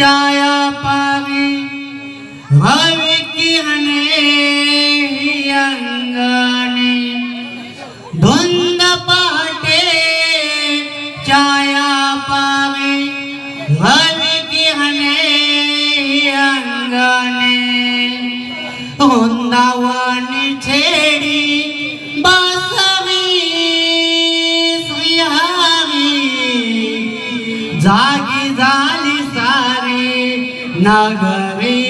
छाया पावे। भव की अंगाने। धुंद पाटे छाया पावी। की अंगाने। वृंदावन நகரே